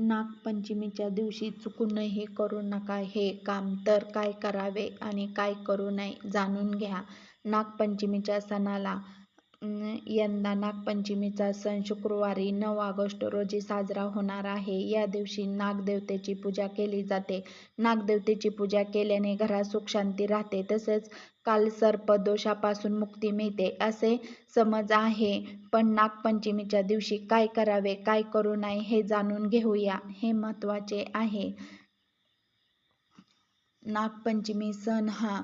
नागपंचमीच्या दिवशी चुकूनही करू नका हे काम तर काय करावे आणि काय करू नये जाणून घ्या. नागपंचमीच्या सणाला यंदा नागपंचमीचा सण शुक्रवारी नऊ ऑगस्ट रोजी साजरा होणार आहे. या दिवशी नागदेवतेची पूजा केली जाते. नागदेवतेची पूजा केल्याने घरात सुखशांती राहते तसेच कालसर्प दोषापासून मुक्ती मिळते असे समज आहे. पण नागपंचमीच्या दिवशी काय करावे काय करू नये हे जाणून घेऊया. हे महत्त्वाचे आहे. नागपंचमी सण हा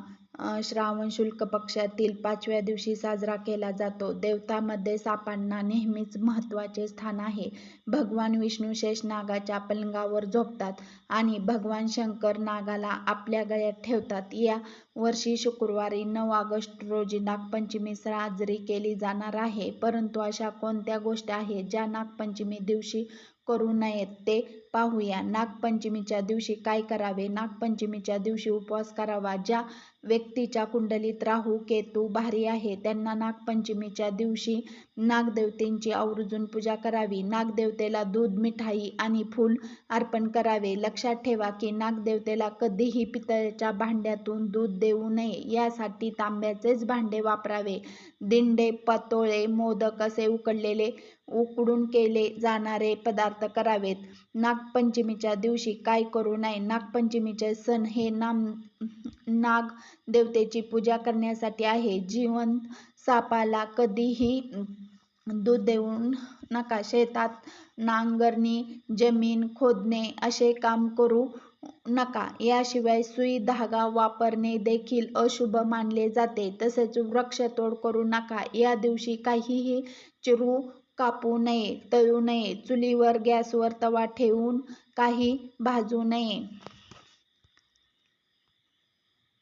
श्रावण शुक्ल पक्षातील पाचव्या दिवशी साजरा केला जातो. देवतामध्ये सापांना नेहमीच महत्त्वाचे स्थान आहे. भगवान विष्णू शेषनागाच्या पलंगावर झोपतात आणि भगवान शंकर नागाला आपल्या गळ्यात ठेवतात. या वर्षी शुक्रवारी नऊ ऑगस्ट रोजी नागपंचमी साजरी केली जाणार आहे. परंतु अशा कोणत्या गोष्टी आहेत ज्या नागपंचमी दिवशी करू नयेत ते पाहूया. नागपंचमीच्या दिवशी काय करावे नागपंचमीच्या दिवशी उपवास करावा. ज्या व्यक्तीच्या कुंडलीत राहू केतू भारी आहे त्यांना नागपंचमीच्या दिवशी नागदेवतेंची आवर्जून पूजा करावी. नागदेवतेला दूध, मिठाई आणि फूल अर्पण करावे. लक्षात ठेवा की नागदेवतेला कधीही पितळेच्या भांड्यातून दूध देऊ नये. यासाठी तांब्याचेच भांडे वापरावे. दिंडे, पातोळे, मोदक असे उकडलेले उकडून केले जाणारे पदार्थ करावेत. नागपंचमीच्या दिवशी काय करू नये नागपंचमीचे सण हे नाग देवतेची पूजा करण्यासाठी आहे. जिवंत सापाला कधीही दूध देऊ नका. शेतात नांगरणी, जमीन खोदणे असे काम करू नका. याशिवाय सुई, धागा वापरणे देखील अशुभ मानले जाते. तसेच वृक्षतोड करू नका. या दिवशी काहीही चिरू, कापू नये, तळू नये. चुलीवर, गॅसवर तवा ठेवून काही भाजू नये.